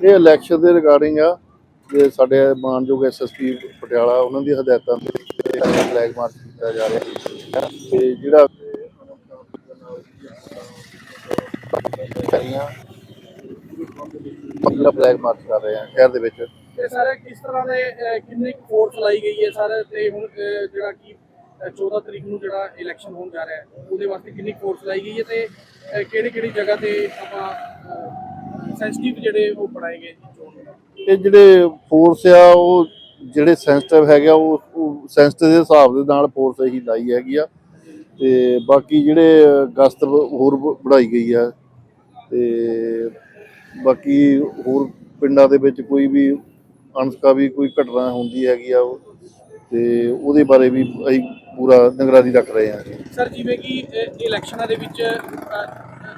ਇਹ ਇਲੈਕਸ਼ਨ ਦੇ ਰਿਗਾਰਡਿੰਗ ਆ ਜੇ ਸਾਡੇ ਮਾਨਯੋਗ ਐਸਐਸਪੀ ਪਟਿਆਲਾ, ਉਹਨਾਂ ਦੀ ਹਦਾਇਤਾਂ ਤੇ ਫਲੈਗ ਮਾਰਚ ਕੀਤਾ ਜਾ ਰਿਹਾ ਹੈ। ਤੇ ਜਿਹੜਾ ਕਰੀਆਂ ਜਿਹੜਾ ਫਲੈਗ ਮਾਰਚ ਕਰ ਰਹੇ ਆ, ਸ਼ਹਿਰ ਦੇ ਵਿੱਚ। ਤੇ ਸਰ ਕਿਸ ਤਰ੍ਹਾਂ ਦੇ ਕਿੰਨੀ ਫੋਰਸ ਲਾਈ ਗਈ ਹੈ ਸਰ? ਤੇ ਹੁਣ ਜਿਹੜਾ ਕਿ 14 ਤਰੀਕ ਨੂੰ ਜਿਹੜਾ ਇਲੈਕਸ਼ਨ ਹੋਣ ਜਾ ਰਿਹਾ ਹੈ, ਉਹਦੇ ਵਾਸਤੇ ਕਿੰਨੀ ਫੋਰਸ ਲਾਈ ਗਈ ਹੈ ਤੇ ਕਿਹੜੀ ਕਿਹੜੀ ਜਗ੍ਹਾ ਤੇ ਆਪਾਂ ਸੈਂਸਿਟਿਵ ਜਿਹੜੇ ਉਹ ਬਣਾਏ ਗਏ ਜੀ ਚੋਣ ਇਹ ਜਿਹੜੇ ਫੋਰਸ ਆ ਉਹ ਜਿਹੜੇ ਸੈਂਸਿਟਿਵ ਹੈਗੇ ਆ ਉਹ ਸੈਂਸਿਟਿਵ ਦੇ ਹਿਸਾਬ ਦੇ ਨਾਲ ਫੋਰਸ ਇਹੀ ਲਾਈ ਹੈਗੀ ਆ। ਤੇ ਬਾਕੀ ਜਿਹੜੇ ਗਸਤ ਹੋਰ ਬ- ਵਧਾਈ ਗਈ ਆ ਤੇ ਬਾਕੀ ਹੋਰ ਪਿੰਡਾਂ ਦੇ ਵਿੱਚ ਕੋਈ ਵੀ ਅਣਸਕਾਵੀ ਕੋਈ ਘਟਨਾ ਹੁੰਦੀ ਹੈਗੀ ਆ ਤੇ ਉਹਦੇ ਬਾਰੇ ਵੀ ਅਸੀਂ ਪੂਰਾ ਨਿਗਰਾਨੀ ਰੱਖ ਰਹੇ ਹਾਂ ਸਰ ਜਿਵੇਂ ਕਿ ਇਲੈਕਸ਼ਨਾਂ ਦੇ ਵਿੱਚ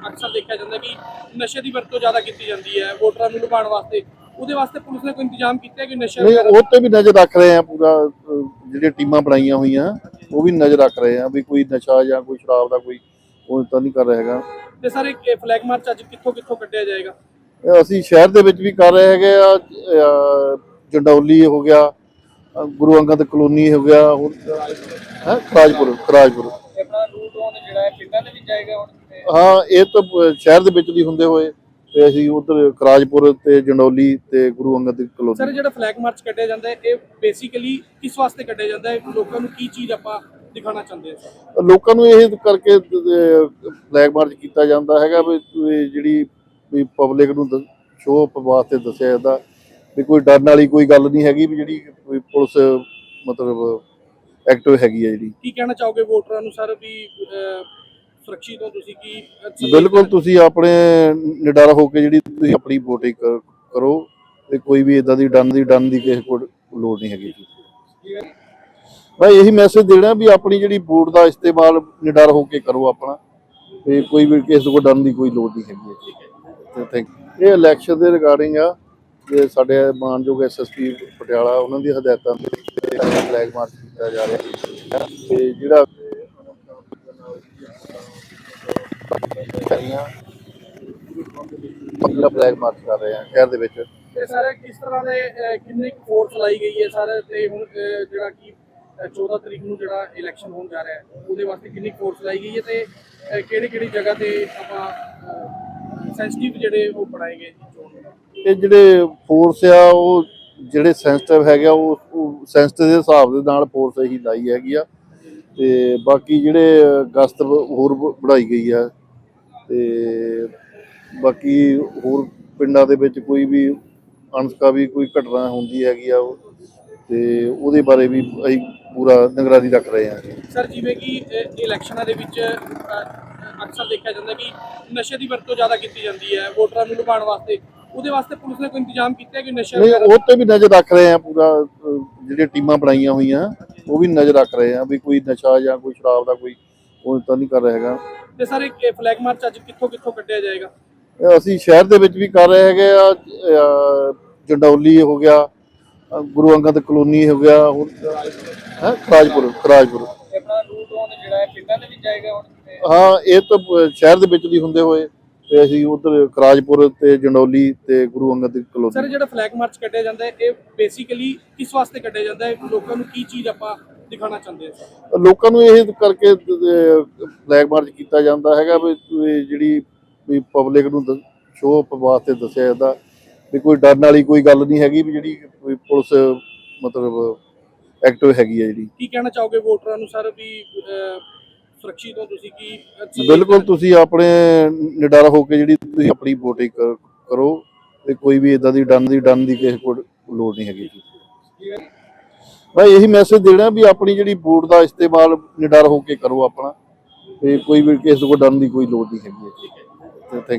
ਅਕਸਰ ਦੇਖਿਆ ਜਾਂਦਾ ਕਿ ਨਸ਼ੇ ਦੀ ਵਰਤੋਂ ਜ਼ਿਆਦਾ ਕੀਤੀ ਜਾਂਦੀ ਹੈ ਵੋਟਰਾਂ ਨੂੰ ਲੁਭਾਉਣ ਵਾਸਤੇ। ਉਹਦੇ ਵਾਸਤੇ ਪੁਲਿਸ ਨੇ ਕੋਈ ਇੰਤਜ਼ਾਮ ਕੀਤਾ ਹੈ ਕਿ ਨਸ਼ਾ ਨਹੀਂ ਉਹ ਤੇ ਵੀ ਨਜ਼ਰ ਰੱਖ ਰਹੇ ਆ ਪੂਰਾ ਅਹ, ਜਿਹੜੀਆਂ ਟੀਮਾਂ ਬਣਾਈਆਂ ਹੋਈਆਂ ਉਹ ਵੀ ਨਜ਼ਰ ਰੱਖ ਰਹੇ ਆ ਵੀ ਕੋਈ ਨਸ਼ਾ ਜਾਂ ਕੋਈ ਸ਼ਰਾਬ ਦਾ ਕੋਈ ਉਹ ਤਾਂ ਨਹੀਂ ਕਰ ਰਿਹਾ ਹੈਗਾ। ਤੇ ਸਰ ਇਹ ਫਲੈਗ ਮਾਰਚ ਅੱਜ ਕਿੱਥੋਂ ਕਿੱਥੋਂ ਕੱਢਿਆ ਜਾਏਗਾ? ਅਸੀਂ ਸ਼ਹਿਰ ਦੇ ਵਿੱਚ ਵੀ ਕਰ ਰਹੇ ਹੈਗੇ ਆ ਜੰਡੌਲੀ ਹੋ ਗਿਆ ਗੁਰੂ ਅੰਗਦ ਕਲੋਨੀ ਹੋ ਗਿਆ ਹੋਰ ਹੈ ਖਰਾਜਪੁਰ ਖਰਾਜਪੁਰ। ਆਪਣਾ ਰੂਟ ਔਨ ਜਿਹੜਾ ਹੈ ਪਿੰਡਾਂ ਦੇ ਵਿੱਚ ਜਾਏਗਾ ਹੁਣ। ਹਾਂ ਇਹ ਤਾਂ ਸ਼ਹਿਰ ਦੇ ਵਿੱਚ ਦੀ ਹੁੰਦੇ ਹੋਏ ਤੇ ਅਸੀਂ ਉਧਰ ਖਰਾਜਪੁਰ ਤੇ ਜੰਡੌਲੀ ਤੇ ਗੁਰੂ ਅੰਗਦ ਸਰ ਕਲੋਨੀ। ਜਿਹੜਾ ਫਲੈਗ ਮਾਰਚ ਕੱਢਿਆ ਜਾਂਦਾ ਹੈ ਇਹ ਬੇਸਿਕਲੀ ਕਿਸ ਵਾਸਤੇ ਕੱਢਿਆ ਜਾਂਦਾ? ਹੈ ਲੋਕਾਂ ਨੂੰ ਕੀ ਚੀਜ਼ ਆਪਾਂ ਦਿਖਾਉਣਾ ਚਾਹੁੰਦੇ ਹਾਂ ਸਰ? ਲੋਕਾਂ ਨੂੰ ਇਹ ਕਰਕੇ ਫਲੈਗ ਮਾਰਚ ਕੀਤਾ ਜਾਂਦਾ ਹੈਗਾ ਵੀ ਜਿਹੜੀ ਵੀ ਪਬਲਿਕ ਨੂੰ ਸ਼ੋਅ ਵਾਸਤੇ ਦੱਸਿਆ ਜਾਂਦਾ। ਵੀ ਕੋਈ ਡਰਨ ਵਾਲੀ ਕੋਈ ਗੱਲ ਨਹੀਂ ਹੈਗੀ ਵੀ ਜਿਹੜੀ ਪੁਲਿਸ ਮਤਲਬ ਐਕਟਿਵ ਹੈਗੀ ਹੈ ਜਿਹੜੀ। ਕੀ ਕਹਿਣਾ ਚਾਹੋਗੇ ਵੋਟਰਾਂ ਨੂੰ ਸਰ ਵੀ ਸੁਰੱਖਿਅਤ ਹੋ ਤੁਸੀਂ ਕੀ ਬਿਲਕੁਲ ਤੁਸੀਂ ਆਪਣੇ ਨਿਡਰ ਹੋ ਕੇ ਜਿਹੜੀ ਤੁਸੀਂ ਆਪਣੀ ਕ- ਕਰੋ ਤੇ ਕੋਈ ਵੀ ਇਦਾਂ ਦੀ ਡਰਨ ਦੀ ਡਰਨ ਦੀ ਕਿਸੇ ਕੋਲ ਲੋੜ ਨਹੀਂ ਹੈਗੀ ਮੈਂ ਇਹੀ ਮੈਸੇਜ ਦੇਣਾ ਵੀ ਆਪਣੀ ਜਿਹੜੀ ਵੋਟ ਦਾ ਇਸਤੇਮਾਲ ਨਿਡਰ ਹੋ ਕੇ ਕਰੋ ਆਪਣਾ ਤੇ ਕੋਈ ਵੀ ਕਿਸੇ ਕੋਲ ਡਰਨ ਦੀ ਕੋਈ ਲੋੜ ਨਹੀਂ ਹੈਗੀ ਹੈ ਤੇ ਥੈਂਕ ਇਹ ਇਲੈਕਸ਼ਨ ਦੇ ਰਿਗਾਰਡਿੰਗ ਆ ਜੇ ਸਾਡੇ ਮਾਨਯੋਗ ਐਸਐਸਪੀ ਪਟਿਆਲਾ ਉਹਨਾਂ ਦੀ ਹਦਾਇਤਾਂ ਤੇ ਫਲੈਗ ਮਾਰਚ ਕੀਤਾ ਜਾ ਰਿਹਾ। ਹੈ ਤੇ ਜਿਹੜਾ ਕਰੀਆਂ ਜਿਹੜਾ ਫਲੈਗ ਮਾਰਚ ਕਰ ਰਹੇ ਆ ਸ਼ਹਿਰ ਦੇ ਵਿੱਚ। ਤੇ ਸਰ ਕਿਸ ਤਰ੍ਹਾਂ ਦੇ ਕਿੰਨੀ ਫੋਰਸ ਲਾਈ ਗਈ ਹੈ ਸਰ? ਤੇ ਹੁਣ ਜਿਹੜਾ ਕਿ ਅਹ, 14 ਤਰੀਕ ਨੂੰ ਜਿਹੜਾ ਇਲੈਕਸ਼ਨ ਹੋਣ ਜਾ ਰਿਹਾ ਹੈ ਉਹਦੇ ਵਾਸਤੇ ਕਿੰਨੀ ਫੋਰਸ ਲਾਈ ਗਈ ਹੈ ਤੇ ਕਿਹੜੀ ਕਿਹੜੀ ਜਗ੍ਹਾ ਤੇ ਆਪਾਂ ਸੈਂਸਿਟਿਵ ਜਿਹੜੇ ਉਹ ਬਣਾਏ ਗਏ ਇਹ ਜਿਹੜੇ ਫੋਰਸ ਆ ਉਹ ਜਿਹੜੇ ਸੈਂਸਿਟਿਵ ਹੈਗੇ ਉਹ ਸੈਂਸਿਟਿਵ ਦੇ ਹਿਸਾਬ ਦੇ ਨਾਲ ਫੋਰਸ ਇਹੀ ਲਾਈ ਹੈਗੀ ਆ। ਤੇ ਬਾਕੀ ਜਿਹੜੇ ਗਸਤ ਹੋਰ ਵਧਾਈ ਗਈ ਆ ਤੇ ਬਾਕੀ ਹੋਰ ਪਿੰਡਾਂ ਦੇ ਵਿੱਚ ਕੋਈ ਵੀ ਅਣਸਕਾਵੀ ਕੋਈ ਘਟਨਾ ਹੁੰਦੀ ਹੈਗੀ ਆ ਉਹ ਤੇ ਉਹਦੇ ਬਾਰੇ ਵੀ ਅਸੀਂ ਪੂਰਾ ਨਿਗਰਾਨੀ ਰੱਖ ਰਹੇ ਹਾਂ ਸਰ ਜਿਵੇਂ ਕਿ ਇਲੈਕਸ਼ਨਾਂ ਦੇ ਵਿੱਚ ਅਕਸਰ ਦੇਖਿਆ ਜਾਂਦਾ ਕਿ ਨਸ਼ੇ ਦੀ ਵਰਤੋਂ ਜ਼ਿਆਦਾ ਕੀਤੀ ਜਾਂਦੀ ਹੈ ਵੋਟਰਾਂ ਨੂੰ ਲੁਭਾਉਣ ਵਾਸਤੇ। ਉਹਦੇ ਵਾਸਤੇ ਪੁਲਿਸ ਨੇ ਕੋਈ ਇੰਤਜ਼ਾਮ ਕੀਤਾ ਕਿ ਨਸ਼ਾ ਨਹੀਂ ਉਹ ਤੇ ਵੀ ਨਜ਼ਰ ਰੱਖ ਰਹੇ ਆ ਪੂਰਾ ਜਿਹੜੀਆਂ ਟੀਮਾਂ ਬਣਾਈਆਂ ਹੋਈਆਂ ਉਹ ਵੀ ਨਜ਼ਰ ਰੱਖ ਰਹੇ ਆ ਵੀ ਕੋਈ ਨਸ਼ਾ ਜਾਂ ਕੋਈ ਸ਼ਰਾਬ ਦਾ ਕੋਈ ਉਹ ਤਾਂ ਨਹੀਂ ਕਰ ਰਿਹਾ ਹੈਗਾ। ਤੇ ਸਰ ਇਹ ਫਲੈਗ ਮਾਰਚ ਅੱਜ ਕਿੱਥੋਂ ਕਿੱਥੋਂ ਕੱਢਿਆ ਜਾਏਗਾ? ਅਸੀਂ ਸ਼ਹਿਰ ਦੇ ਵਿੱਚ ਵੀ ਕਰ ਰਹੇ ਹੈਗੇ ਆ ਜੰਡੌਲੀ ਹੋ ਗਿਆ ਗੁਰੂ ਅੰਗਦ ਕਲੋਨੀ ਹੋ ਗਿਆ ਹੋਰ ਹੈ ਖਰਾਜਪੁਰ ਖਰਾਜਪੁਰ। ਆਪਣਾ ਰੂਟ ਔਨ ਜਿਹੜਾ ਹੈ ਪਿੰਡਾਂ ਦੇ ਵਿੱਚ ਜਾਏਗਾ ਹੁਣ ਹਾਂ ਇਹ ਤਾਂ ਸ਼ਹਿਰ ਦੇ ਵਿੱਚ ਦੀ ਹੁੰਦੇ ਹੋਏ ਤੇ ਅਸੀਂ ਉਧਰ ਖਰਾਜਪੁਰ ਤੇ ਜੰਡੌਲੀ ਤੇ ਗੁਰੂ ਅੰਗਦ ਸਰ ਕਲੋਨੀ ਜਿਹੜਾ ਫਲੈਗ ਮਾਰਚ ਕੱਢਿਆ ਜਾਂਦਾ ਇਹ ਬੇਸਿਕਲੀ ਕਿਸ ਵਾਸਤੇ ਕੱਢਿਆ ਜਾਂਦਾ ਹੈ? ਲੋਕਾਂ ਨੂੰ ਕੀ ਚੀਜ਼ ਆਪਾਂ ਦਿਖਾਉਣਾ ਚਾਹੁੰਦੇ ਹਾਂ ਸਰ? ਲੋਕਾਂ ਨੂੰ ਇਹ ਕਰਕੇ ਫਲੈਗ ਮਾਰਚ ਕੀਤਾ ਜਾਂਦਾ ਹੈਗਾ ਵੀ ਜਿਹੜੀ ਵੀ ਪਬਲਿਕ ਨੂੰ ਸ਼ੋਅ ਵਾਸਤੇ ਦੱਸਿਆ ਜਾਂਦਾ। ਵੀ ਕੋਈ ਡਰਨ ਵਾਲੀ ਕੋਈ ਗੱਲ ਨਹੀਂ ਹੈਗੀ ਵੀ ਜਿਹੜੀ ਪੁਲਿਸ ਮਤਲਬ ਐਕਟਿਵ ਹੈਗੀ ਹੈ ਜਿਹੜੀ। ਕੀ ਕਹਿਣਾ ਚਾਹੋਗੇ ਵੋਟਰਾਂ ਨੂੰ ਸਰ ਵੀ ਸੁਰੱਖਿਅਤ ਹੋ ਤੁਸੀਂ ਕੀ ਬਿਲਕੁਲ ਤੁਸੀਂ ਆਪਣੇ ਨਿਡਰ ਹੋ ਕੇ ਜਿਹੜੀ ਤੁਸੀਂ ਆਪਣੀ ਕ- ਕਰੋ। ਤੇ ਕੋਈ ਵੀ ਇਦਾਂ ਦੀ ਡਰਨ ਦੀ ਡਰਨ ਦੀ ਕਿਸੇ ਕੋਲ ਲੋੜ ਨਹੀਂ ਹੈਗੀ। ਜੀ ਮੈਂ ਇਹੀ ਮੈਸੇਜ ਦੇਣਾ ਵੀ ਆਪਣੀ ਜਿਹੜੀ ਵੋਟ ਦਾ ਇਸਤੇਮਾਲ ਨਿਡਰ ਹੋ ਕੇ ਕਰੋ ਆਪਣਾ। ਤੇ ਕੋਈ ਵੀ ਕਿਸੇ ਕੋਲ ਡਰਨ ਦੀ ਕੋਈ ਲੋੜ ਨਹੀਂ ਹੈਗੀ। ਤੇ